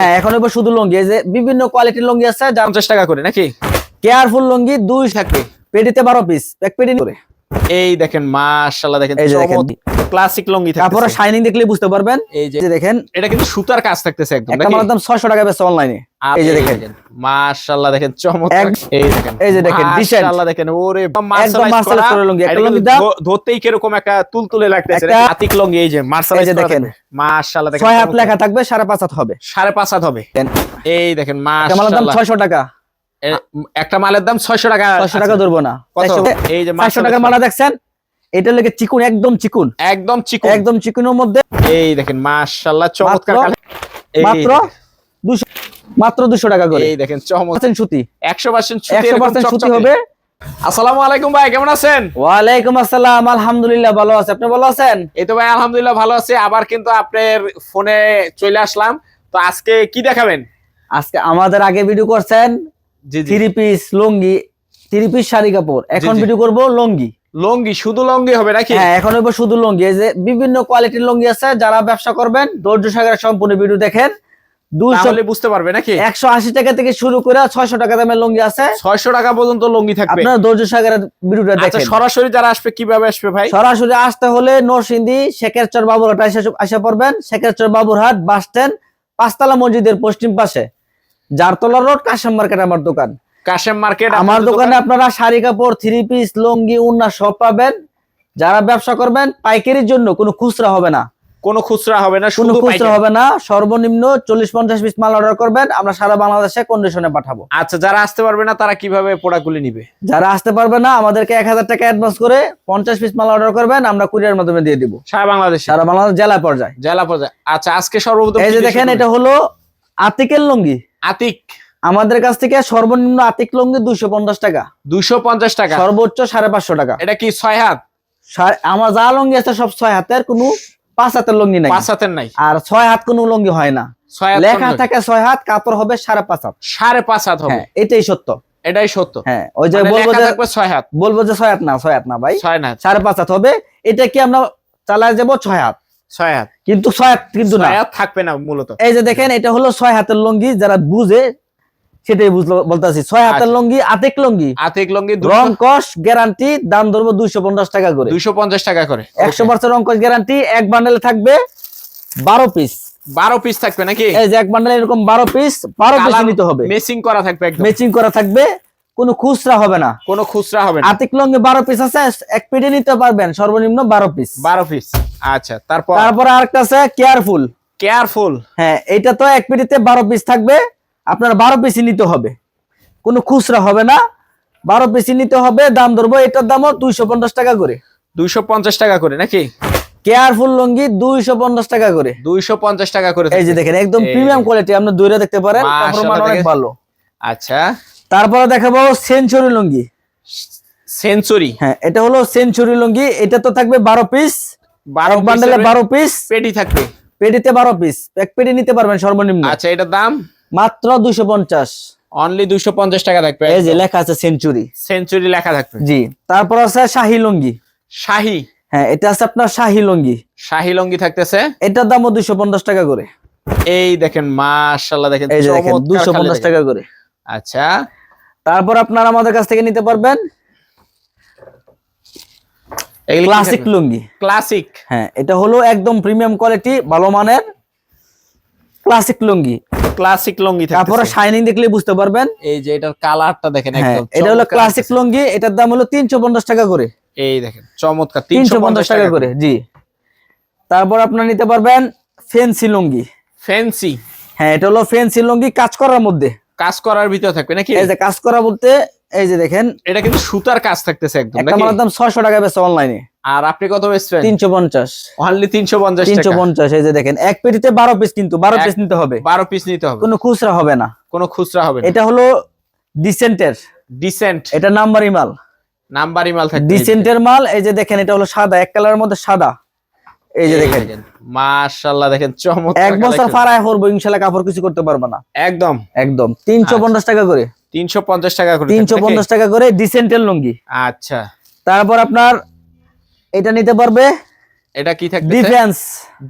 হ্যাঁ এখন এবার শুধু লুঙ্গি এই যে বিভিন্ন কোয়ালিটির লুঙ্গি আছে যা পঞ্চাশ টাকা করে নাকি? কেয়ারফুল লুঙ্গি দুই থাকবে পেটিতে বারো পিস এক পেটি করে এই দেখেন মাশাআল্লাহ দেখেন এই যে দেখেন। ক্লাসিক লঙ্গি তারপরে শাইনিং দেখলে বুঝতে পারবেন। এই যে দেখেন। এটা কিন্তু সুতার কাজ থাকতেছে একদম একটা নাকি? মালের দাম ছয়শো টাকা বেচছে অনলাইনে এই যে দেখেন। মাশাআল্লাহ দেখেন চমৎকার। এই দেখেন এই যে দেখেন, decent। মাশাআল্লাহ দেখেন ওরে একদম মার্শালাইজ করে। লুঙ্গি। একটা কিন্তু লুঙ্গি দাম- ধরতেই কীরকম একটা তুলতুলে লাগতেছে আতিক লঙ্গি এই যে মার্শালাইজ এই যে দেখেন। মাশাআল্লাহ দেখেন ছয় হাত লেখা থাকবে সাড়ে পাঁচ হাত হবে। সাড়ে পাঁচ হাত হবে। এই দেখেন দাম মাশাআল্লাহ। ছয়শো টাকা। এ- একটা মালের দাম 600 টাকা ছয়শো টাকা। ধরবো না। এই যে মার্শালাইজ টাকার মালা দেখছেন? এটা লেগে চিকুন একদম চিকুন। একদম চিকন। একদম চিকুনের মধ্যে। এই দেখেন মাশাআল্লাহ চমৎকার মাত্র- মাত্র দুশো মাত্র দুশো টাকা করে। এই দেখেন চমৎকার সুতি। 100% সুতি একশো এরকম পার্সেন্ট সুতি হবে। আসসালামু আলাইকুম ভাই কেমন আছেন? ওয়ালাইকুম আসসালাম আলহামদুলিল্লাহ ভালো আছে। আপনি ভালো আছেন? এই তো ভাই আলহামদুলিল্লাহ ভালো আছি। আবার কিন্তু আপনার ফোনে চলে আসলাম। তো আজকে কি দেখাবেন? আজকে আমাদের আগে ভিডিও করছেন থ্রি পিস লুঙ্গি থ্রি পিস শাড়ি কাপড়। এখন ভিডিও করব লুঙ্গি। লঙ্গি শুধু লঙ্গি হবে নাকি? হ্যাঁ এখন হইব শুধু লুঙ্গি। এই যে বিভিন্ন কোয়ালিটির লুঙ্গি আছে যারা ব্যবসা করবেন ধৈর্য সম্পূর্ণ ভিডিও দেখেন। তাহলে বুঝতে পারবে নাকি? একশো আশি টাকা থেকে শুরু করে ছয়শো টাকা দামের লুঙ্গি আছে। 600 টাকা পর্যন্ত লঙ্গি থাকবে। আপনার ধৈর্য সাগরের ভিডিওটা আচ্ছা দেখেন। সরাসরি যারা আসবে কীভাবে আসবে ভাই? সরাসরি আসতে হলে নরসিংদী শেখেরচর বাবুরহাট আসা পড়বেন শেখেরচর বাবুরহাট বাস স্ট্যান্ড পাঁচতলা মসজিদের পশ্চিম পাশে। জারতলা রোড কাশেম মার্কেট আমার দোকান। কাশেম মার্কেট আমার দোকানে আপনারা শাড়ি কাপড় থ্রি পিস লুঙ্গি উন্না সব পাবেন। যারা ব্যবসা করবেন পাইকারির জন্য কোনো খুচরা হবে না। কোনো খুচরা হবে না কোনো শুধু খুচরা হবে না সর্বনিম্ন চল্লিশ পঞ্চাশ পিস মাল অর্ডার করবেন আমরা সারা বাংলাদেশে কন্ডিশনে পাঠাবো। আচ্ছা যারা আসতে পারবে না তারা কীভাবে প্রোডাক্টগুলি নিবে? যারা আসতে পারবে না আমাদেরকে এক হাজার টাকা অ্যাডভান্স করে পঞ্চাশ পিস মাল অর্ডার করবেন আমরা কুরিয়ার মাধ্যমে দিয়ে দিব। সারা বাংলাদেশে? সারা বাংলাদেশ জেলা পর্যায়ে। জেলা পর্যায়ে। আচ্ছা আজকে সর্বপ্রথম এই যে দেখেন এটা হলো আতিকের লুঙ্গি। আতিক। আমাদের কাছ থেকে সর্বনিম্ন আতিক লুঙ্গি দুইশো পঞ্চাশ টাকা। 250 টাকা। সর্বোচ্চ সাড়ে পাঁচশো টাকা। এটা কি ছয় হাত? আমার যা লুঙ্গি আছে সব ছয় হাতের কোনো পাঁচ হাতের লুঙ্গি নাই। পাঁচ হাতের নাই। আর ছয় হাত কোনো লুঙ্গি হয় না। ছয় হাত লেখা থাকে ছয় হাত কাপড় হবে সাড়ে পাঁচ হাত। সাড়ে পাঁচ হাত হবে। হ্যাঁ এটাই সত্য। এটাই সত্য। হ্যাঁ ওই যে মানে বলব যে ছয় হাত। বলব যে ছয় হাত না ছয় হাত না ভাই। ছয় না সাড়ে পাঁচ হাত হবে। এটা কি আমরা চালায় যাব ছয় হাত? ছয় হাত। কিন্তু ছয় হাত কিন্তু না। থাকবে না মূলত। এই যে দেখেন এটা হলো ছয় হাতের লুঙ্গি যারা বুঝে সেটাই বুঝলো বলতেছি। ছয় হাতের আচ্ছা। লুঙ্গি আতিক লুঙ্গি। লঙ্গি রং কস গ্যারান্টি দাম ধরবো দুইশো পঞ্চাশ টাকা করে। দুইশো পঞ্চাশ টাকা করে। একশো পার্সেন্ট রং কস গ্যারান্টি এক বান্ডেলে থাকবে বারো পিস বারো পিস থাকবে নাকি? এই যে এক বান্ডেলে এরকম বারো পিস বারো পিস নিতে হবে। মেসিং করা থাকবে ম্যাচিং করা থাকবে। কোনো খুচরা হবে না। কোনো খুচরা হবে না। আতিক লঙ্গে বারো পিস আছে এক পেটে নিতে পারবেন সর্বনিম্ন বারো পিস বারো পিস আচ্ছা তারপর? তারপরে আরেকটা আছে কেয়ারফুল কেয়ারফুল হ্যাঁ এটা তো এক পেটিতে বারো পিস থাকবে আপনার বারো পিসই নিতে হবে। কোনো খুচরা হবে না বারো পিসই নিতে হবে দাম ধরবো এটার দামও দুইশো পঞ্চাশ টাকা করে। দুইশো পঞ্চাশ টাকা করে নাকি? কেয়ারফুল লুঙ্গি দুইশো পঞ্চাশ টাকা করে। দুইশো পঞ্চাশ টাকা করে এই যে দেখেন একদম প্রিমিয়াম কোয়ালিটি আপনি দূরে দেখতে পারেন মান অনেক ভালো। আচ্ছা। তারপরে দেখাবো সেঞ্চুরি লুঙ্গি। সেঞ্চুরি? হ্যাঁ এটা হলো সেঞ্চুরি লুঙ্গি। এটা তো থাকবে বারো পিস। বারো বান্ডেলে বারো পিস। পেটি থাকবে? পেটিতে বারো পিস। এক পেটি নিতে পারবেন সর্বনিম্ন। আচ্ছা এটার দাম? মাত্র দুইশো পঞ্চাশ। অনলি দুইশো পঞ্চাশ টাকা থাকবে। এই যে লেখা আছে সেঞ্চুরি। সেঞ্চুরি লেখা থাকবে। জি তারপর আছে শাহি লুঙ্গি। শাহি? হ্যাঁ এটা আছে আপনার শাহি লুঙ্গি। শাহি লঙ্গি থাকতেছে? এটার দামও দুইশো পঞ্চাশ টাকা করে। এই দেখেন মাশাআল্লাহ দেখেন এই দেখেন দুইশো পঞ্চাশ টাকা করে। আচ্ছা। তারপর আপনারা আমাদের কাছ থেকে নিতে পারবেন ক্লাসিক লুঙ্গি। ক্লাসিক। হ্যাঁ এটা হলো একদম প্রিমিয়াম কোয়ালিটি ভালো মানের ক্লাসিক লুঙ্গি। ক্লাসিক লঙ্গি তারপরে শাইনিং দেখলে বুঝতে পারবেন। এই যে এটার কালারটা দেখেন হ্যাঁ একদম এটা হলো ক্লাসিক লুঙ্গি এটার দাম হলো তিনশো পঞ্চাশ টাকা করে। এই দেখেন চমৎকার তিনশো পঞ্চাশ টাকা করে। জি। তারপর আপনারা নিতে পারবেন ফেন্সি লুঙ্গি। ফ্যান্সি হ্যাঁ এটা হলো ফেন্সি লুঙ্গি কাজ করার মধ্যে। কাজ করার ভিতরে থাকবে নাকি? এই যে কাজ করা বলতে এই যে দেখেন এটা কিন্তু সুতার কাজ থাকতেছে একদম একটা নাকি? মালের দাম ছয়শো টাকা বেচে অনলাইনে আর আপনি কত তিনশো পঞ্চাশ। অনলি তিনশো পঞ্চাশ তিনশো টাকা পঞ্চাশ এই যে দেখেন এক পেটিতে বারো পিস কিন্তু বারো এক- পিস নিতে হবে। বারো পিস নিতে হবে। কোনো খুচরা হবে না। কোনো খুচরা হবে না। এটা হলো ডিসেন্টের ডিসেন্ট এটা নাম্বারি মাল। নাম্বারই মাল থাকবে। ডিসেন্টের মাল এই যে দেখেন এটা হলো সাদা এক কালারের মধ্যে সাদা। এই যে দেখেন। মাশাআল্লাহ দেখেন চমৎকার এক বছর। ফারায় করব ইনশাল্লাহ কাপড় কিছু করতে পারবে না। একদম। একদম। তিনশো পঞ্চাশ টাকা করে। তিনশো পঞ্চাশ টাকা করে তিনশো থাকবে পঞ্চাশ টাকা করে ডিসেন্টের লুঙ্গি? আচ্ছা। তারপর আপনার এটা নিতে পারবে এটা কি থাকবে ডিফেন্স।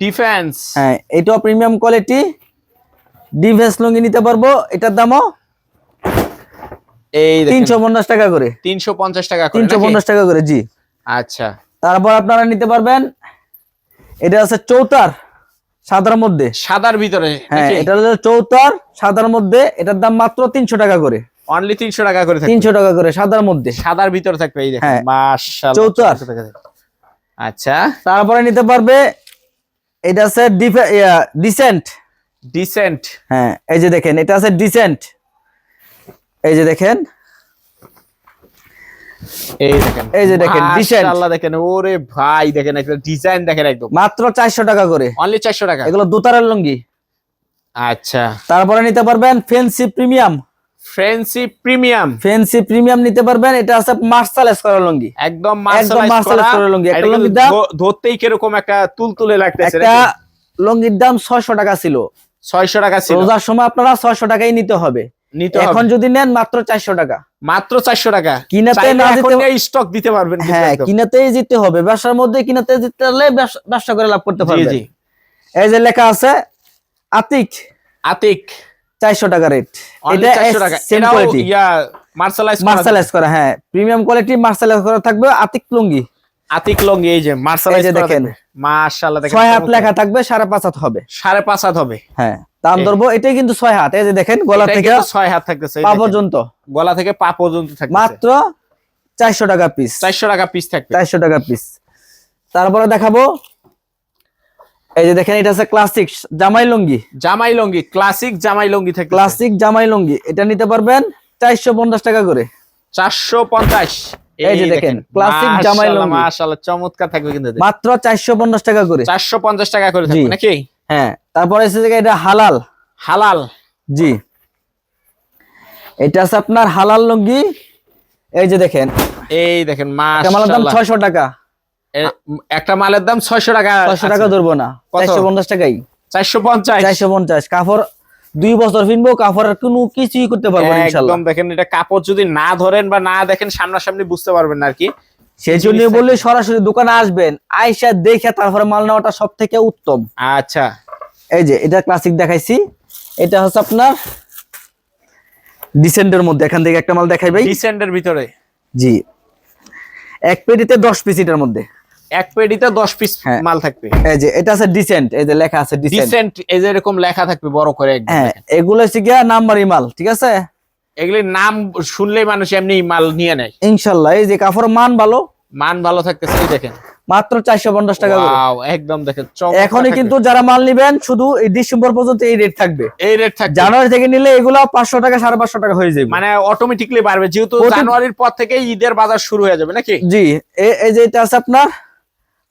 ডিফেন্স। হ্যাঁ এটাও প্রিমিয়াম কোয়ালিটি। ডিভেস লুঙ্গি নিতে পারব এটার দামও এই তিনশো পঞ্চাশ টাকা করে। তিনশো পঞ্চাশ টাকা করে তিনশো নাকি? পঞ্চাশ টাকা করে জি। আচ্ছা। তারপর আপনারা নিতে পারবেন এটা আছে চৌতার সাদার মধ্যে। সাদার ভিতরে হ্যাঁ এটা হচ্ছে চৌতার সাদার মধ্যে এটার দাম মাত্র তিনশো টাকা করে। অনলি তিনশো টাকা করে তিনশো টাকা করে সাদার মধ্যে। সাদার ভিতরে থাকবে এই দেখেন হ্যাঁ। চৌতার। আচ্ছা। তারপরে নিতে পারবে এটা আছে ডিসেন্ট। ডিসেন্ট। হ্যাঁ এই যে দেখেন এটা আছে ডিসেন্ট। এই যে দেখেন এই দেখেন। এই যে দেখেন, decent। আল্লাহ দেখেন ওরে ভাই দেখেন একটা ডিজাইন দেখেন একদম। মাত্র টাকা করে। অনলি চারশো টাকা। এগুলো দোতারের লুঙ্গি। আচ্ছা। তারপরে নিতে পারবেন fancy premium fancy premium fancy premium নিতে পারবেন এটা আছে মার্শাল করা লুঙ্গি। একদম করা। লুঙ্গি। একটা লুঙ্গির দাম- ধরতেই কীরকম একটা তুলতুলে লাগতেছে একটা লুঙ্গির দাম ছয়শো টাকা ছিল। ছয়শো টাকা ছিল। রোজার সময় আপনারা ছয়শো টাকাই নিতে হবে। নিতে এখন যদি নেন মাত্র চারশো টাকা। মাত্র চারশো টাকা। কিনাতে না স্টক দিতে পারবেন হ্যাঁ। কিনাতেই জিততে হবে। ব্যবসার মধ্যে কিনাতে জিততে ব্যবসা- করে লাভ করতে পারবে জি। এই যে লেখা আছে আতিক। আতিক। চারশো টাকা রেট এটা মার্শালাইজ করা হ্যাঁ। প্রিমিয়াম কোয়ালিটি মার্শালাইজ করা থাকবে। আতিক লুঙ্গি। আতিক লঙ্গি এই যে মার্শালাইজ এই যে দেখেন। মাশাআল্লাহ ছয় হাত লেখা থাকবে সাড়ে পাঁচ হাত হবে। সাড়ে পাঁচ হাত হবে। হ্যাঁ। দাম ধরবো এটাই কিন্তু ছয় হাত। এই যে দেখেন গলা থেকে ছয় হাত থাকতেছে পা পর্যন্ত। গলা থেকে পা পর্যন্ত মাত্র চারশো টাকা পিস চারশো টাকা পিস থাকবে। চারশো টাকা পিস তারপরে দেখাবো এই যে দেখেন এটা আছে ক্লাসিক জামাই লুঙ্গি। জামাই লঙ্গি ক্লাসিক জামাই লঙ্গি থাকবে ক্লাসিক জামাই লুঙ্গি। এটা নিতে পারবেন চারশো পঞ্চাশ টাকা করে। চারশো পঞ্চাশ। এই যে দেখেন, classic জামাই লুঙ্গি। মাশাআল্লাহ চমৎকার থাকবে কিন্তু মাত্র চারশো পঞ্চাশ টাকা করে। চারশো পঞ্চাশ টাকা করে থাকবে নাকি? হ্যাঁ তারপরে এসে এটা হালাল। হালাল। জি। এটা আছে আপনার হালাল লুঙ্গি। এই যে দেখেন। এই দেখেন একটা মালের দাম মাশাআল্লাহ। ছয়শো টাকা। এ- একটা মালের দাম ছয়শো টাকা ছয়শো টাকা ধরবো না। কত? চারশো পঞ্চাশ টাকাই। চারশো পঞ্চাশ? চারশো পঞ্চাশ। কাপড় দুই বছর কিনবো কাপড়ের কোনো কিছুই করতে পারব না ইনশাল্লাহ একদম দেখেন এটা কাপড় যদি না ধরেন বা না দেখেন সামনাসামনি বুঝতে পারবেন না আর কি। সেই জন্য বললে সরাসরি দোকানে আসবেন আইসা দেখে তারপরে মাল নেওয়াটা সব থেকে উত্তম। আচ্ছা। এই যে এটা ক্লাসিক দেখাইছি। এটা হচ্ছে আপনার ডিসেন্ডের মধ্যে এখান থেকে একটা মাল দেখাই ভাই। ডিসেন্ডের ভিতরে? জি। এক পেটিতে দশ পিস এটার মধ্যে। এক পেডিতে দশ পিস হ্যাঁ। মাল থাকবে? এই যে এটা আছে ডিসেন্ট এই যে লেখা আছে ডিসেন্ট ডিসেন্ট এই যে এরকম লেখা থাকবে বড় করে একদম হ্যাঁ। এগুলো হচ্ছে গিয়া নাম্বারি মাল ঠিক আছে? এগুলির নাম শুনলেই মানুষ এমনি মাল নিয়ে নেয়। ইনশাল্লাহ এই যে কাপড়ের মান ভালো? মান ভালো থাকতেছে এই দেখেন। মাত্র চারশো পঞ্চাশ টাকা একদম দেখেন এখনই কিন্তু যারা মাল নিবেন শুধু এই ডিসেম্বর পর্যন্ত এই রেট থাকবে। এই রেট থাকবে। জানুয়ারি থেকে নিলে এগুলো পাঁচশো টাকা সাড়ে পাঁচশো টাকা হয়ে যাবে। মানে অটোমেটিকলি বাড়বে যেহেতু জানুয়ারির পর থেকে ঈদের বাজার শুরু হয়ে যাবে নাকি? জি এই যে এটা আছে আপনার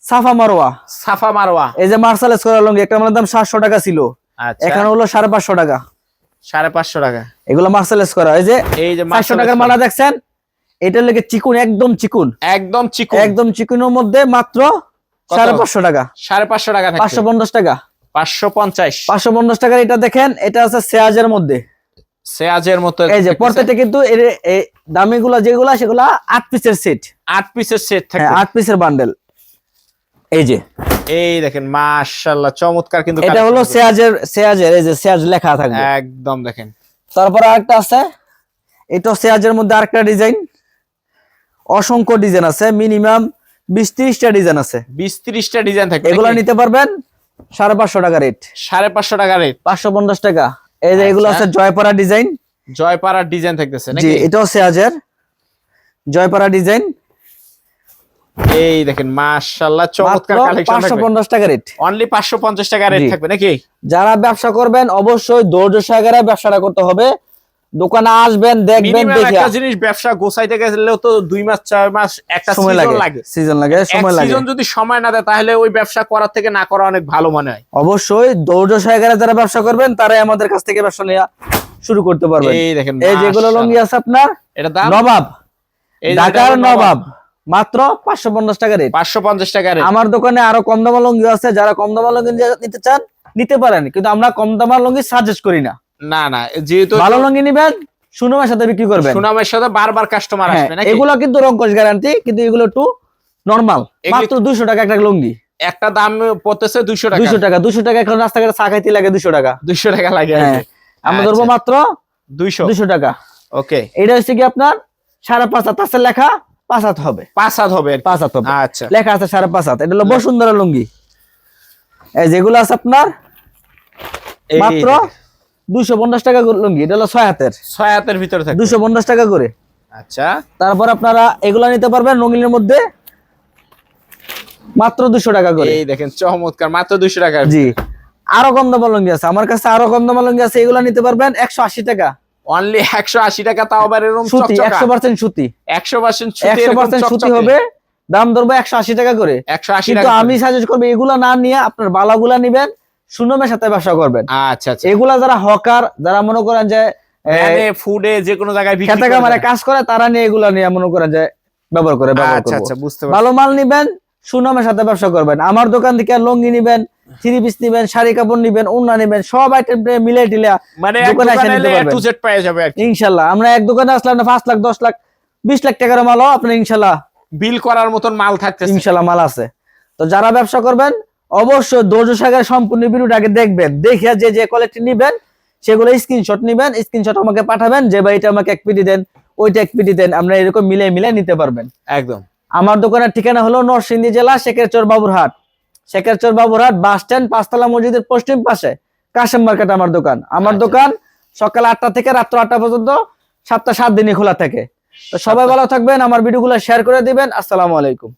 সাফা মারোয়া। সাফা মারওয়া এই যে মার্শালেস করা লঙ্গি একটা মালের দাম সাতশো টাকা ছিল। আচ্ছা। এখানে হলো সাড়ে পাঁচশো টাকা। সাড়ে পাঁচশো টাকা। এগুলো করা এই যে এই যে চারশো টাকার মালা দেখছেন লেগে চিকুন একদম চিকুন। একদম চিকন। একদম চিকুনের মধ্যে মাত্র সাড়ে পাঁচশো টাকা। সাড়ে পাঁচশো টাকা পাঁচশো পঞ্চাশ টাকা। পাঁচশো পঞ্চাশ। পাঁচশো পঞ্চাশ টাকার এটা দেখেন এটা আছে সেয়াজের মধ্যে। সেয়াজের মতো এই যে। প্রত্যেকটা কিন্তু এই দামিগুলো যেগুলা সেগুলা আট পিসের সেট আট পিসের সেট হ্যাঁ আট পিসের বান্ডেল এই যে। এই দেখেন মাশাআল্লাহ চমৎকার কিন্তু এটা হলো সেয়াজের সেয়াজের এই যে সেয়াজ লেখা থাকবে। থাকবে। একদম দেখেন। তারপরে আরেকটা আছে এটা সেয়াজের মধ্যে আরেকটা ডিজাইন। অসংখ্য ডিজাইন আছে মিনিমাম বিশ ত্রিশটা ডিজাইন আছে। বিশ ত্রিশটা ডিজাইন থাকে এগুলো নিতে পারবেন সাড়ে পাঁচশো টাকা রেট। সাড়ে পাঁচশো টাকা রেট। পাঁচশো পঞ্চাশ টাকা। এই যে এগুলো আচ্ছা। আছে জয়পাড়া ডিজাইন। জয়পাড়ার ডিজাইন থাকতেছে জি এটাও সেয়াজের। জয়পাড়া ডিজাইন। এই দেখেন মাশাআল্লাহ চমৎকার কালেকশন পাঁচশো থাকবে। পঞ্চাশ টাকা রেট অনলি পাঁচশো পঞ্চাশ টাকা রেট থাকবে নাকি? যারা ব্যবসা করবেন অবশ্যই ধৈর্য সহকারে ব্যবসাটা করতে হবে। দোকানে আসবেন দেখবেন দেখে একটা জিনিস ব্যবসা গোছাইতে গেলেও তো দুই মাস চার মাস একটা সময় লাগে। সিজন লাগে সময় লাগে। সিজন যদি সময় না দেয় তাহলে ওই ব্যবসা করার থেকে না করা অনেক ভালো মনে হয়। অবশ্যই ধৈর্য সহকারে যারা ব্যবসা করবেন তারাই আমাদের কাছ থেকে ব্যবসা নেওয়া শুরু করতে পারবেন। এই দেখেন এই যেগুলো। লঙ্গি আছে আপনার এটা দাম? নবাব এই ঢাকার নবাব। মাত্র পাঁচশো পঞ্চাশ টাকা রেট পাঁচশো পঞ্চাশ টাকা রেট আমার দোকানে আরও কম দামা লঙ্গি আছে যারা কম দামা লঙ্গি নিতে চান নিতে পারেন। কিন্তু আমরা কম দামা লঙ্গি সাজেস্ট করি না। না না যেহেতু ভালো লঙ্গি নিবেন সুনামের সাথে বিক্রি করবেন। সুনামের সাথে বারবার কাস্টমার হ্যাঁ, আসবে নাকি? এগুলো কিন্তু রঙ্কশ গ্যারান্টি কিন্তু এগুলো একটু নরমাল মাত্র দুইশো টাকা একটা লুঙ্গি। একটা দাম পড়তেছে দুশো টাকা। দুইশো টাকা দুশো টাকা এখন রাস্তাঘাটে চা খাইতে লাগে দুশো টাকা। দুশো টাকা লাগে হ্যাঁ আমরা ধরবো আচ্ছা। মাত্র দুইশো। দুশো টাকা। ওকে এটা হচ্ছে কি আপনার সাড়ে পাঁচ হাত লেখা পাঁচ হাত হবে। পাঁচ হাত হবে পাঁচ হাত হবে। আচ্ছা। লেখা আছে সাড়ে পাঁচ হাত এটা হলো বসুন্ধরা লুঙ্গি। এই যেগুলো আছে আপনার মাত্র দুশো পঞ্চাশ টাকা লুঙ্গি। এটা হলো ছয় হাতের। ছয় হাতের ভিতরে থাকে দুশো পঞ্চাশ টাকা করে। আচ্ছা। তারপর আপনারা এগুলা নিতে পারবেন রঙিনের মধ্যে মাত্র দুশো টাকা করে। এই দেখেন চমৎকার মাত্র দুশো টাকা জি। আরও কম দামের লুঙ্গি আছে। আমার কাছে আরও কম দামের লুঙ্গি আছে। এগুলা নিতে পারবেন একশো আশি টাকা। অনলি একশো আশি টাকা তাও আবার এরকম সুতি সুতি। হবে দাম ধরবো একশো আশি টাকা করে। একশো আশি কিন্তু টাকা আমি সাজেস্ট করব এগুলা না নিয়ে আপনার বালাগুলা নিবেন সুনমের সাথে ব্যবসা করবেন। আচ্ছা আচ্ছা। এগুলা যারা হকার যারা মনে করেন যে মানে ফুডে যে কোনো জায়গায় বিক্রি করে কাজ করে তারা নিয়ে এগুলা নিয়ে মনে করেন যে ব্যবহার করে ব্যবহার আচ্ছা। আচ্ছা বুঝতে পারছি। ভালো মাল নিবেন সুনামের সাথে ব্যবসা করবেন। আমার দোকান থেকে লুঙ্গি নিবেন থ্রি পিস নিবেন শাড়ি কাপড় নিবেন ওড়না নিবেন সব আইটেম মিলে টিলে মানে দোকানে এসে নিতে পারবেন। টু পেয়ে যাবে। ইনশাল্লাহ আমরা এক দোকানে আসলাম না পাঁচ লাখ দশ লাখ বিশ লাখ টাকার মালও আপনি ইনশাল্লাহ বিল করার মতন মাল থাকতেছে। ইনশাল্লাহ মাল আছে। তো যারা ব্যবসা করবেন অবশ্যই সাগরের সম্পূর্ণ আগে দেখবেন দেখে যে যে কোয়ালিটি নিবেন সেগুলো স্ক্রিনশট নিবেন স্ক্রিনশট আমাকে পাঠাবেন যে ভাই এটা আমাকে এক পিটি দেন ওইটা এক পিটি দেন আমরা এরকম মিলে মিলে নিতে পারবেন। একদম। আমার দোকানের ঠিকানা হলো নরসিংদী জেলা শেখেরচর বাবুরহাট। শেখেরচর বাবুরহাট বাস স্ট্যান্ড পাঁচতলা মসজিদের পশ্চিম পাশে। কাশেম মার্কেট আমার দোকান। আমার আচ্ছা। দোকান সকাল আটটা থেকে রাত্র আটটা পর্যন্ত সাতটা সাত দিনই খোলা থাকে। তো সবাই ভালো থাকবেন আমার ভিডিওগুলো শেয়ার করে দিবেন। আসসালামু আলাইকুম।